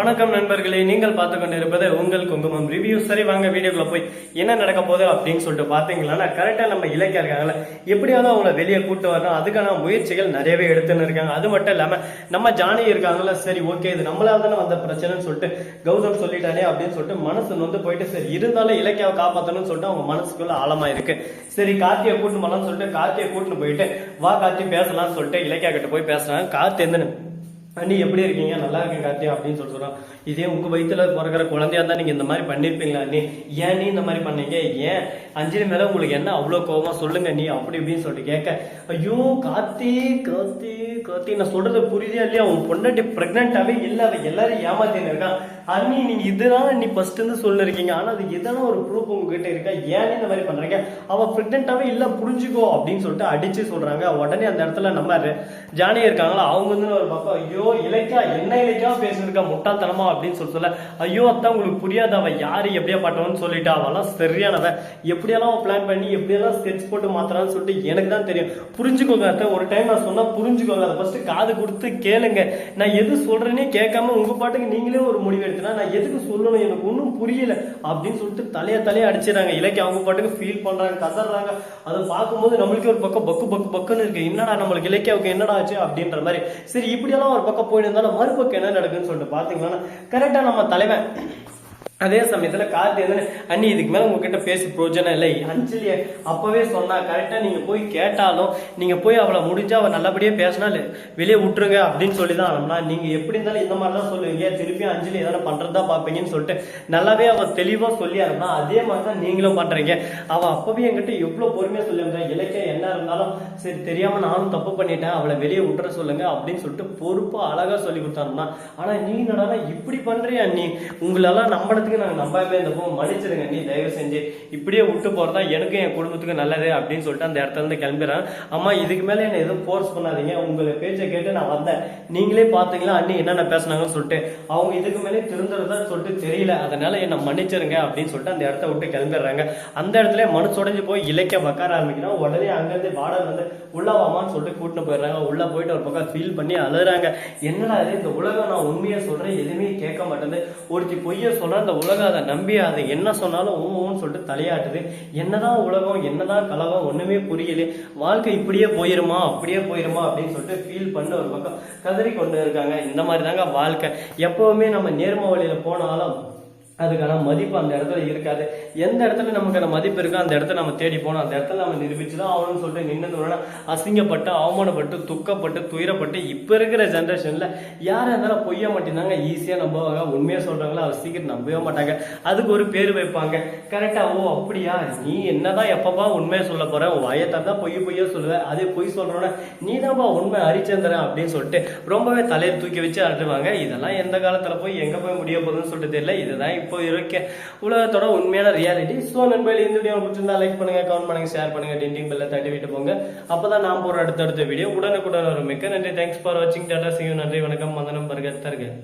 வணக்கம் நண்பர்களே நீங்கள் பார்த்து கொண்டிருப்பது உங்கள் குங்குமம் ரிவ்யூ சரி வாங்க வீடியோக்குள்ள போய் என்ன நடக்க போகுது அப்படின்னு சொல்லிட்டு பாத்தீங்களா கரெக்டா நம்ம இலக்கியா இருக்காங்கல்ல எப்படியாவது அவங்கள வெளியே கூட்டு வரணும். அதுக்கான முயற்சிகள் நிறையவே எடுத்துன்னு இருக்காங்க. அது மட்டும் இல்லாம நம்ம ஜானி இருக்காங்கல்ல சரி ஓகே இது நம்மளால தானே வந்த பிரச்சனைன்னு சொல்லிட்டு கௌதம் சொல்லிட்டானே அப்படின்னு சொல்லிட்டு மனசு வந்து போயிட்டு சரி இருந்தாலும் இலக்கியாவை காப்பாற்றணும்னு சொல்லிட்டு அவங்க மனசுக்குள்ள ஆழமா இருக்கு. சரி கார்த்தியை கூட்டு போலாம்னு சொல்லிட்டு கார்த்தியை கூட்டின்னு போயிட்டு வா கார்த்தி பேசலாம்னு சொல்லிட்டு இலக்கியா கிட்ட போய் பேசுறாங்க. கார்த்தி எந்த அண்ணி எப்படி இருக்கீங்க? நல்லா இருக்கேன் கார்த்தியா அப்படின்னு சொல்லி சொல்கிறான் இதே உங்க வயித்துல பிறக்கிற குழந்தையா தான் நீங்க இந்த மாதிரி பண்ணிருப்பீங்களா? நீ ஏன் நீ இந்த மாதிரி பண்ணீங்க? ஏன்? அஞ்சலி மேல உங்களுக்கு என்ன அவ்வளோ கோவமா? சொல்லுங்க நீ அப்படி இப்படின்னு சொல்லிட்டு கேட்க ஐயோ கார்த்தி கார்த்தி கார்த்தி நான் சொல்றது புரியுதா இல்லையா? உன் பொண்டாட்டி பிரெக்னென்டாவே இல்லை அவ எல்லாரும் ஏமாத்தின்னு இருக்கான் அண்ணி நீங்க இதுதான் நீ ஃபர்ஸ்ட் இருந்து சொல்லிருக்கீங்க. ஆனா அது எதனா ஒரு ப்ரூஃப் உங்ககிட்ட இருக்கா? ஏன் நீ இந்த மாதிரி பண்றீங்க? அவ பிரெக்னென்டாவே இல்ல புரிஞ்சுக்கோ அப்படின்னு சொல்லிட்டு அடிச்சு சொல்றாங்க. உடனே அந்த இடத்துல நம்ம ஜானி இருக்காங்களா? அவங்க வந்து ஒரு பக்கம் ஐயோ இலக்கியா என்ன இலக்கியா பேசிருக்கா? அப்படின்னு சொல்லி சொல்ல ஐயோ அத்தான் உங்களுக்கு புரியாது? அவன் யாரு? எப்படியா பட்டவன்னு சொல்லிட்டு. அவெல்லாம் சரியானவன் எப்படியெல்லாம் பிளான் பண்ணி எப்படியெல்லாம் ஸ்கெட்ச் போட்டு மாத்திரான்னு சொல்லிட்டு எனக்கு தான் தெரியும். புரிஞ்சுக்கோங்க அத்தை. ஒரு டைம் நான் சொன்னா புரிஞ்சுக்கோங்க. அதை ஃபர்ஸ்ட் காது கொடுத்து கேளுங்க. நான் எது சொல்றேனே கேட்காம உங்க பாட்டுக்கு நீங்களே ஒரு முடிவு எடுத்துனா நான் எதுக்கு சொல்லணும்? எனக்கு ஒன்றும் புரியல. அப்படின்னு சொல்லிட்டு தலையை தலையை அடிச்சிடறாங்க. இலக்கிய அவங்க பாட்டுக்கு ஃபீல் பண்றாங்க கதறாங்க. அதை பார்க்கும்போது நம்மளுக்கே ஒரு பக்கம் பக்கு பக்கு பக்குன்னு இருக்கு. என்னடா நம்மளுக்கு இலக்கியாவுக்கு என்னடா ஆச்சு? அப்படின்ற மாதிரி. சரி இப்படியெல்லாம் ஒரு பக்கம் போயிருந்தாலும் மறுபக்கம் என்ன நடக்குன்னு சொல்லிட்டு பாத்தீங்கன்னா கரெக்டா நம்ம தலைவன். அதே சமயத்துல கார்த்தி வந்து அண்ணி இதுக்கு மேல உங்ககிட்ட பேசி பிரோஜனம் இல்லை. அஞ்சலிய அப்பவே சொன்னா கரெக்டா நீங்க போய் கேட்டாலும் நீங்க போய் அவளை முடிஞ்சா அவள் நல்லபடியாக பேசினா வெளியே விட்டுருங்க அப்படின்னு சொல்லி தான் அனுப்புனா நீங்க எப்படி இருந்தாலும் இந்த மாதிரி தான் சொல்லுவீங்க. திருப்பி அஞ்சலி எதனா பண்றதா பாப்பீங்கன்னு சொல்லிட்டு நல்லாவே அவ தெளிவா சொல்லி அனுப்புனா அதே மாதிரி தான் நீங்களும் பண்றீங்க. அவ அப்பவே என்கிட்ட எவ்வளவு பொறுமையா சொல்லியிருந்தா இலக்கியம் என்ன இருந்தாலும் சரி தெரியாம நானும் தப்பு பண்ணிட்டேன் அவளை வெளியே விட்டுற சொல்லுங்க அப்படின்னு சொல்லிட்டு பொறுப்பாக அழகா சொல்லி கொடுத்தாருன்னா ஆனா நீ நடனா இப்படி பண்றியா நீ உங்களெல்லாம் நம்பறதுக்கு நாங்கள் நம்பாமே இருந்தப்போ மன்னிச்சிருங்க. நீ தயவு செஞ்சு இப்படியே விட்டு போறதா எனக்கும் என் குடும்பத்துக்கு நல்லது அப்படின்னு சொல்லிட்டு அந்த இடத்துல இருந்து கிளம்புறேன் அம்மா இதுக்கு மேலே என்ன எதுவும் ஃபோர்ஸ் பண்ணாதீங்க. உங்களை பேச்சை கேட்டு நான் வந்தேன். நீங்களே பார்த்தீங்களா? அண்ணி என்னென்ன பேசுனாங்கன்னு சொல்லிட்டு. அவங்க இதுக்கு மேலே திருந்துறதா சொல்லிட்டு தெரியல. அதனால என்னை மன்னிச்சிருங்க அப்படின்னு சொல்லிட்டு அந்த இடத்த விட்டு கிளம்பிடுறாங்க. அந்த இடத்துல மனசுடைஞ்சு போய் இலக்கிய உட்கார ஆரம்பிக்கிறான் உடனே அங்கேருந்து வாடகை வந்து உள்ளவாமான்னு சொல்லிட்டு கூட்டிட்டு போயிடுறாங்க. உள்ள போயிட்டு ஒரு பக்கம் ஃபீல் பண்ணி அழுறாங்க என்னடா இது? இந்த உலகம் நான் உண்மையை சொல்கிறேன் எதுவுமே கேட்க மாட்டேங்குது. ஒருத்தி பொய்யை சொல்கிறேன் அந்த உலகம் அதை நம்பி அதை என்ன சொன்னாலும் ஊன்னு சொல்லிட்டு தலையாட்டுது. என்னதான் உலகம் என்னதான் கலகம் ஒன்றுமே புரியல. வாழ்க்கை இப்படியே போயிருமா அப்படியே போயிருமா அப்படின்னு சொல்லிட்டு ஃபீல் பண்ண ஒரு பக்கம் கதறி கொண்டு இருக்காங்க. இந்த மாதிரி தாங்க வாழ்க்கை. எப்பவுமே நம்ம நேர்ம வழியில் போனாலும் அதுக்கான மதிப்பு அந்த இடத்துல இருக்காது. எந்த இடத்துல நமக்கான மதிப்பு இருக்கோ அந்த இடத்த நம்ம தேடி போனோம் அந்த இடத்துல நம்ம நிரூபிச்சு தான் ஆகணும்னு சொல்லிட்டு நின்று அசிங்கப்பட்டு அவமானப்பட்டு துக்கப்பட்டு துயரப்பட்டு இப்போ இருக்கிற ஜென்ரேஷனில் யாராக இருந்தாலும் பொய்ய மாட்டேனாங்க ஈஸியாக நம்புவாங்க உண்மையாக சொல்கிறாங்களோ அவர் சீக்கிரம் நம்பவே மாட்டாங்க. அதுக்கு ஒரு பேர் வைப்பாங்க. கரெக்டாக ஓ அப்படியா? நீ என்னதான் எப்பப்பா உண்மையை சொல்ல போகிறேன் வயத்தை தான் பொய் பொய்யா சொல்லுவேன் அதே பொய் சொல்கிறோன்னா நீ தான்ப்பா உண்மை அரிச்சந்திரன் அப்படின்னு சொல்லிட்டு ரொம்பவே தலையை தூக்கி வச்சு ஆட்டுவாங்க இதெல்லாம் எந்த காலத்தில் போய் எங்கே போய் முடிய போகுதுன்னு சொல்லிட்டு தெரியல. இதுதான் இப்போ இருக்க. உலகத்தோட உண்மையான ரியாலிட்டி ஸோ நண்பர்கள் இந்த வீடியோ பிடிச்சிருந்தா லைக் பண்ணுங்க கமெண்ட் பண்ணுங்க ஷேர் பண்ணுங்க டிண்டிங் பெல்ல தட்டி விட்டு போங்க. அப்பதான் நான் போற அடுத்தடுத்த வீடியோ உடனுக்குடன் வரும். மிக்க நன்றி. தேங்க்ஸ் ஃபார் வாட்சிங் டாடா சிங்கம் நன்றி வணக்கம். மதனம் பர்கத்தர்கள்.